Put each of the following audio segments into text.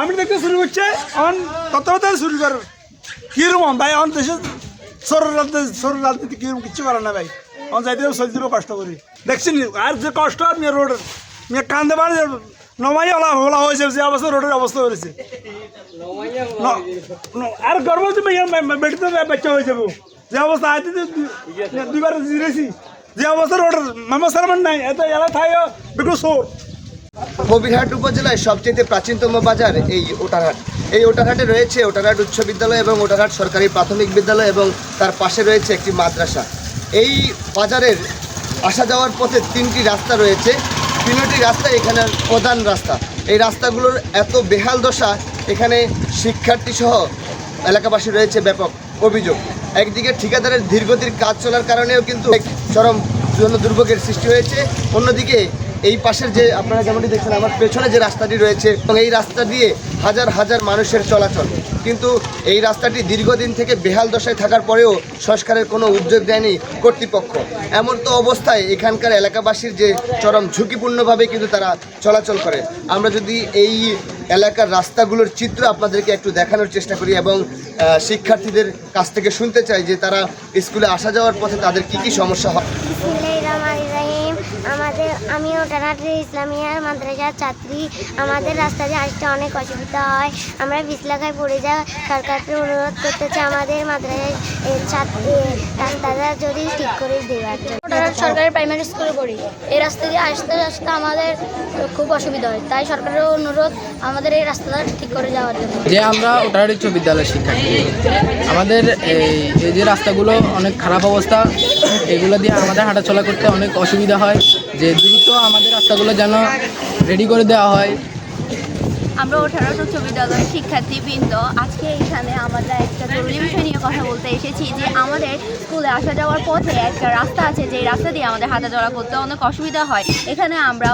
আমি দেখতে শুরু করছে অন তত্ত্বাবধান শুরু কর। কীরকম ভাই? অন দেশে সর রাজনীতি সর রাজনীতি কীরকম কিচ্ছু করে না ভাই। অন যাইতে চলতে কষ্ট করি। দেখছেন আর যে কষ্ট আর মেয়ে রোডের মেয়ে কান্দে পারে নমাই ওলা ওলা হয়েছে যে অবস্থা রোডের অবস্থা করেছে আর মেয়ে বেটিতে বাচ্চা হয়ে যাব। যে অবস্থা আইতে দুইবার জিরেছি যে অবস্থা রোডের মামা সারমান নাই এত এলা থাই বিকু সোর কবিরহাট উপজেলায় সবচেয়ে প্রাচীনতম বাজার এই ওটারহাট। এই ওটারহাটে রয়েছে ওটারহাট উচ্চ বিদ্যালয় এবং ওটারহাট সরকারি প্রাথমিক বিদ্যালয় এবং তার পাশে রয়েছে একটি মাদ্রাসা। এই বাজারের আসা যাওয়ার পথে তিনটি রাস্তা রয়েছে। তিনটি রাস্তা এখানে প্রধান রাস্তা। এই রাস্তাগুলোর এত বেহাল দশা, এখানে শিক্ষার্থী সহ এলাকাবাসী রয়েছে ব্যাপক অভিযোগ। একদিকে ঠিকাদারের দীর্ঘদিন কাজ চলার কারণেও কিন্তু চরম দুর্ভোগের সৃষ্টি হয়েছে। অন্যদিকে এই পাশের যে আপনারা যেমনটি দেখছেন, আমার পেছনে যে রাস্তাটি রয়েছে এবং এই রাস্তা দিয়ে হাজার হাজার মানুষের চলাচল। কিন্তু এই রাস্তাটি দীর্ঘদিন থেকে বেহাল দশায় থাকার পরেও সংস্কারের কোনো উদ্যোগ দেয়নি কর্তৃপক্ষ। এমন তো অবস্থায় এখানকার এলাকাবাসীর যে চরম ঝুঁকিপূর্ণভাবে কিন্তু তারা চলাচল করে। আমরা যদি এই এলাকার রাস্তাগুলোর চিত্র আপনাদেরকে একটু দেখানোর চেষ্টা করি এবং শিক্ষার্থীদের কাছ থেকে শুনতে চাই যে তারা স্কুলে আসা যাওয়ার পথে তাদের কি কি সমস্যা হয়। আমাদের আমি ওটানাটের ইসলামিয়া মাদ্রাসার ছাত্রী। আমাদের রাস্তা দিয়ে আসতে অনেক অসুবিধা হয়। আমরা বিসলাখায় পড়ে যাই। সরকারকে অনুরোধ করতেছে আমাদের মাদ্রাসার ছাত্রী রাস্তাটা যদি ঠিক করে দেওয়ার জন্য। ওটার সরকারি প্রাইমারি স্কুলে পড়ি। এই রাস্তা দিয়ে আসতে আসতে আমাদের খুব অসুবিধা হয়। তাই সরকারের অনুরোধ আমাদের এই রাস্তাটা ঠিক করে যাওয়ার জন্য। যে আমরা ওটার উচ্চ বিদ্যালয়ের শিক্ষার্থী। আমাদের এই এই যে রাস্তাগুলো অনেক খারাপ অবস্থা এগুলো দিয়ে আমাদের হাঁটাচলা করতে অনেক অসুবিধা হয়। যে দ্রুত আমাদের রাস্তাগুলো যেন রেডি করে দেওয়া হয়। আমরা ওঠারট উচ্চ বিদ্যালয়ের শিক্ষার্থীবৃন্দ, আজকে এখানে আমরা একটা জরুরি বিষয় নিয়ে কথা বলতে এসেছি যে আমাদের স্কুলে আসা যাওয়ার পথে একটা রাস্তা আছে যে রাস্তা দিয়ে আমাদের হাঁটাচলা করতে অনেক অসুবিধা হয়। এখানে আমরা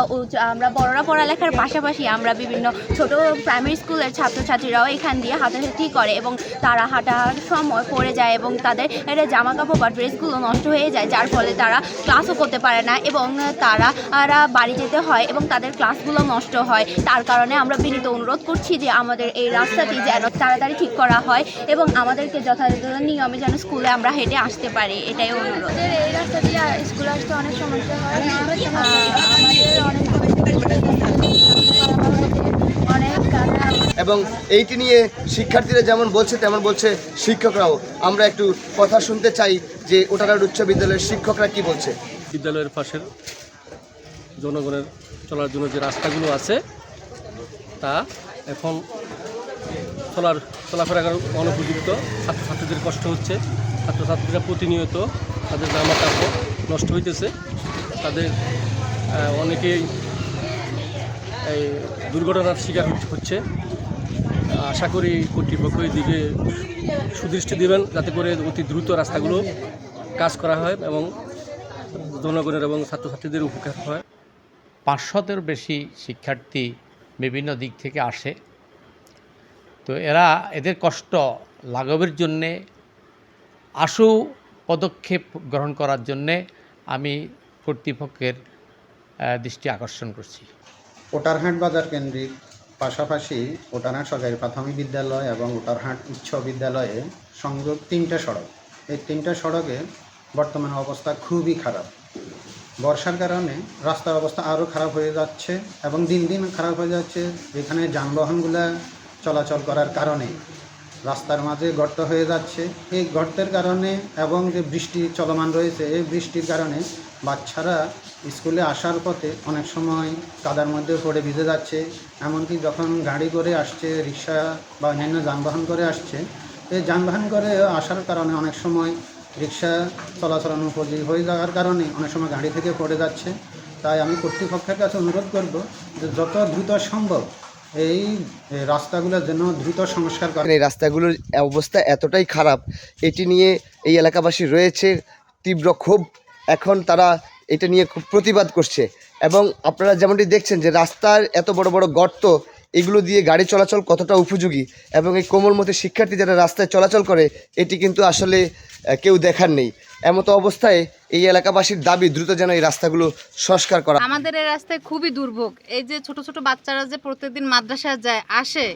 আমরা বড়রা পড়ালেখার পাশাপাশি আমরা বিভিন্ন ছোট প্রাইমারি স্কুলের ছাত্রছাত্রীরাও এখান দিয়ে হাঁটাহাঁটি করে এবং তারা হাঁটার সময় পড়ে যায় এবং তাদের এটা জামা কাপড় বা ড্রেসগুলো নষ্ট হয়ে যায়, যার ফলে তারা ক্লাসও করতে পারে না এবং তারা বাড়ি যেতে হয় এবং তাদের ক্লাসগুলো নষ্ট হয়। তার কারণে আমরা বিনীত অনুরোধ করছি যে আমাদের এই রাস্তাটি যেন তাড়াতাড়ি ঠিক করা হয় এবং আমাদেরকে যথাযথ নিয়মে যেন স্কুলে আমরা হেঁটে আসতে পারি এটাই অনুরোধ। এই রাস্তা দিয়ে স্কুলে আসতে অনেক সমস্যা হয়। আমাদের এবং এইটি নিয়ে শিক্ষার্থীরা যেমন বলছে তেমন বলছে শিক্ষকরাও। আমরা একটু কথা শুনতে চাই যে ওটারহাট উচ্চ বিদ্যালয়ের শিক্ষকরা কি বলছে। বিদ্যালয়ের পাশের জনগণের চলার জন্য যে রাস্তাগুলো আছে তা এখন চলার চলাফেরা অনুপযুক্ত। ছাত্রছাত্রীদের কষ্ট হচ্ছে। ছাত্রছাত্রীরা প্রতিনিয়ত তাদের জামা কাপড় নষ্ট হইতেছে। তাদের অনেকেই এই দুর্ঘটনার শিকার হচ্ছে আশা করি কর্তৃপক্ষ দিকে সুদৃষ্টি দেবেন, যাতে করে অতি দ্রুত রাস্তাগুলো কাজ করা হয় এবং জনগণের এবং ছাত্রছাত্রীদের উপকার হয়। পাঁচশতের বেশি শিক্ষার্থী বিভিন্ন দিক থেকে আসে। তো এরা এদের কষ্ট লাঘবের জন্যে, আশু পদক্ষেপ গ্রহণ করার জন্যে আমি কর্তৃপক্ষের দৃষ্টি আকর্ষণ করছি। ওটারহাট বাজার কেন্দ্রিক পাশাপাশি ওটারহাট সরকারি প্রাথমিক বিদ্যালয় এবং ওটারহাট উচ্চ বিদ্যালয়ে সংযোগ তিনটা সড়ক। এই তিনটা সড়কে বর্তমান অবস্থা খুবই খারাপ। বর্ষার কারণে রাস্তার অবস্থা আরও খারাপ হয়ে যাচ্ছে এবং দিন দিন খারাপ হয়ে যাচ্ছে এখানে যানবাহনগুলো চলাচল করার কারণে। রাস্তার মাঝে গর্ত হয়ে যাচ্ছে। এই গর্তের কারণে এবং যে বৃষ্টি চলমান রয়েছে, এই বৃষ্টির কারণে বাচ্চারা স্কুলে আসার পথে অনেক সময় কাদার মধ্যে পড়ে ভিজে যাচ্ছে। এমনকি যখন গাড়ি করে আসছে, রিক্সা বা অন্যান্য যানবাহন করে আসছে, এই যানবাহন করে আসার কারণে অনেক সময় রিক্সা চলাচল অনুপযোগী হয়ে যাওয়ার কারণে অনেক সময় গাড়ি থেকে পড়ে যাচ্ছে। তাই আমি কর্তৃপক্ষের কাছে অনুরোধ করব যে যত দ্রুত সম্ভব এই রাস্তাগুলো যেন দ্রুত সংস্কার করে এই রাস্তাগুলোর অবস্থা এতটাই খারাপ, এটি নিয়ে এই এলাকাবাসী রয়েছে তীব্র ক্ষোভ। এখন তারা এটা নিয়ে খুব প্রতিবাদ করছে। এবং আপনারা যেমনটি দেখছেন যে রাস্তার এত বড় বড় গর্ত এগুলো দিয়ে গাড়ি চলাচল কতটা উপযোগী এবং এই কোমলমতি শিক্ষার্থী যারা রাস্তায় চলাচল করে, এটি কিন্তু আসলে কেউ দেখার নেই। এমতো অবস্থায় এই এলাকাবাসীর দাবি দ্রুত যেন এই রাস্তাগুলো সংস্কার করা আমাদের এই রাস্তায় খুবই দুর্ভোগ। এই যে ছোট ছোট বাচ্চারা যে প্রত্যেকদিন মাদ্রাসায় যায়, আসে,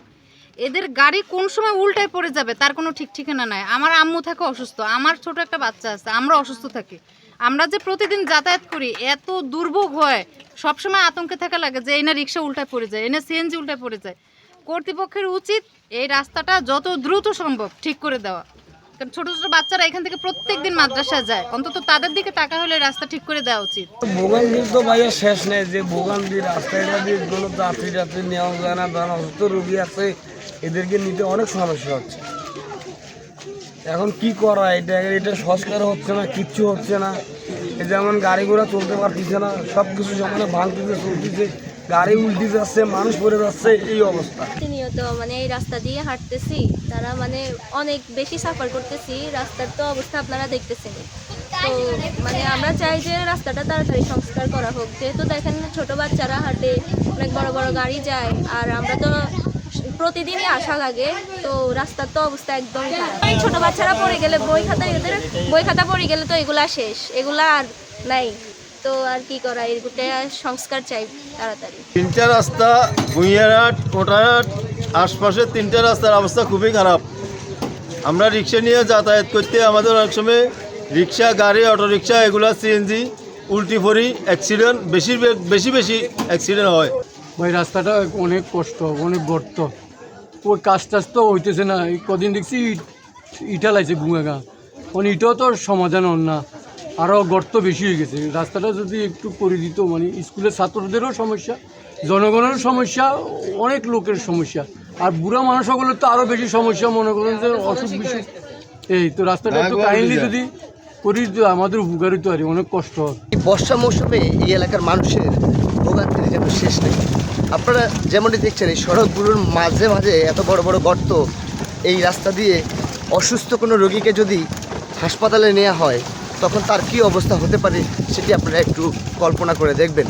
এদের গাড়ি কোন সময় উল্টায় পড়ে যাবে তার কোনো ঠিক ঠিকানা নাই। আমার আম্মু থাকে অসুস্থ, আমার ছোট একটা বাচ্চা আছে, আমরা অসুস্থ থাকি। আমরা যে প্রতিদিন যাতায়াত করি, এত দুর্ভোগ হয়। সবসময় আতঙ্কে থাকা লাগে যে এই না রিক্সা উল্টায় পড়ে যায়, এই না সিএনজি উল্টায় পড়ে যায়। কর্তৃপক্ষের উচিত এই রাস্তাটা যত দ্রুত সম্ভব ঠিক করে দেওয়া। কারণ ছোট ছোট বাচ্চারা এখান থেকে প্রত্যেকদিন মাদ্রাসায় যায়। অন্তত তাদের দিকে টাকা হলে রাস্তা ঠিক করে দেওয়া উচিত। ভোগান্তির তো শেষ নেই, যে রাস্তাটা দিয়ে কোনো যাত্রী নেওয়া যায় না অসুস্থ রোগী আছে, এদেরকে নিতে অনেক সমস্যা হচ্ছে। এখন কি করা? এটা এটা সংস্কার হচ্ছে না, কিচ্ছু হচ্ছে না। এই যেমন গাড়ি ঘোড়া চলতে পারতেছে না সব কিছু সমানে ভাঙতেছে, চলতেছে, গাড়ি উল্টে যাচ্ছে, মানুষ পড়ে যাচ্ছে, এই অবস্থা। প্রতিনিয়ত মানে এই রাস্তা দিয়ে হাঁটতেছি, তারা মানে অনেক বেশি সাফার করতেছি, রাস্তার তো অবস্থা আপনারা দেখতেছেন। তো মানে আমরা চাই যে রাস্তাটা তাড়াতাড়ি সংস্কার করা হোক। যেহেতু দেখেন ছোট বাচ্চারা হাঁটে, অনেক বড় বড় গাড়ি যায়, আর আমরা তো প্রতিদিনই আসা লাগে তো রাস্তার তো অবস্থা একদম এই ছোট বাচ্চারা পড়ে গেলে বই খাতা এদের বই খাতা পড়ে গেলে তো এগুলা শেষ এগুলা আর নাই। তো আর কি করা এগুলো সংস্কার চাই তাড়াতাড়ি। তিনটা রাস্তা ভুঁইয়ারহাট কোটারহাট আশপাশের তিনটা রাস্তার অবস্থা খুবই খারাপ। আমরা রিক্সা নিয়ে যাতায়াত করতে আমাদের অনেক সময় রিক্সা গাড়ি অটোরিক্সা এগুলা সিএনজি উল্টি ফরি অ্যাক্সিডেন্ট বেশি বেশি বেশি অ্যাক্সিডেন্ট হয়। ওই রাস্তাটা অনেক কষ্ট অনেক গর্ত। ওই কাজ টাজ তো হইতেছে না। এই কদিন দেখছি ইটা লাগছে গুঁয়াগা মানে ইটাও তো আর সমাধান হন না। আরও গর্ত বেশি হয়ে গেছে। রাস্তাটা যদি একটু করে দিত মানে স্কুলের ছাত্রদেরও সমস্যা জনগণের সমস্যা অনেক লোকের সমস্যা। আর বুড়া মানুষ মানুষগুলোর তো আরও বেশি সমস্যা মনে করেন যে অসুখ বিসুখ। এই তো রাস্তাটা একটু কাইন্ডলি যদি করি আমাদের উপকারিত আর কি, অনেক কষ্ট হয়। এই বর্ষা মৌসুমে এই এলাকার মানুষের ভোগান্তির যেন শেষ নেই। আপনারা যেমনটি দেখছেন, এই সড়কগুলোর মাঝে মাঝে এত বড় বড় গর্ত, এই রাস্তা দিয়ে অসুস্থ কোনো রোগীকে যদি হাসপাতালে নেওয়া হয়, তখন তার কী অবস্থা হতে পারে সেটি আপনারা একটু কল্পনা করে দেখবেন।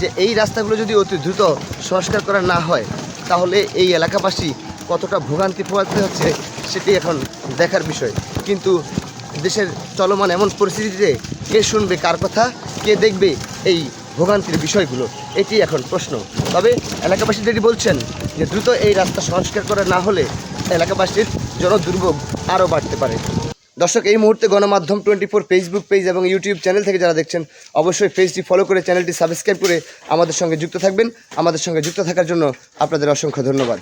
যে এই রাস্তাগুলো যদি অতি দ্রুত সংস্কার করা না হয়, তাহলে এই এলাকাবাসী কতটা ভোগান্তি পোহাতে হচ্ছে সেটি এখন দেখার বিষয়। কিন্তু দেশের চলমান এমন পরিস্থিতিতে কে শুনবে কার কথা, কে দেখবে এই ভোগান্তির বিষয়গুলো, এটি এখন প্রশ্ন। তবে এলাকাবাসী যেটি বলছেন যে দ্রুত এই রাস্তা সংস্কার করা না হলে এলাকাবাসীর জনদুর্ভোগ আরও বাড়তে পারে। দর্শক, এই মুহূর্তে গণমাধ্যম টোয়েন্টি ফোর ফেসবুক পেজ এবং ইউটিউব চ্যানেল থেকে যারা দেখছেন, অবশ্যই পেজটি ফলো করে চ্যানেলটি সাবস্ক্রাইব করে আমাদের সঙ্গে যুক্ত থাকবেন। আমাদের সঙ্গে যুক্ত থাকার জন্য আপনাদের অসংখ্য ধন্যবাদ।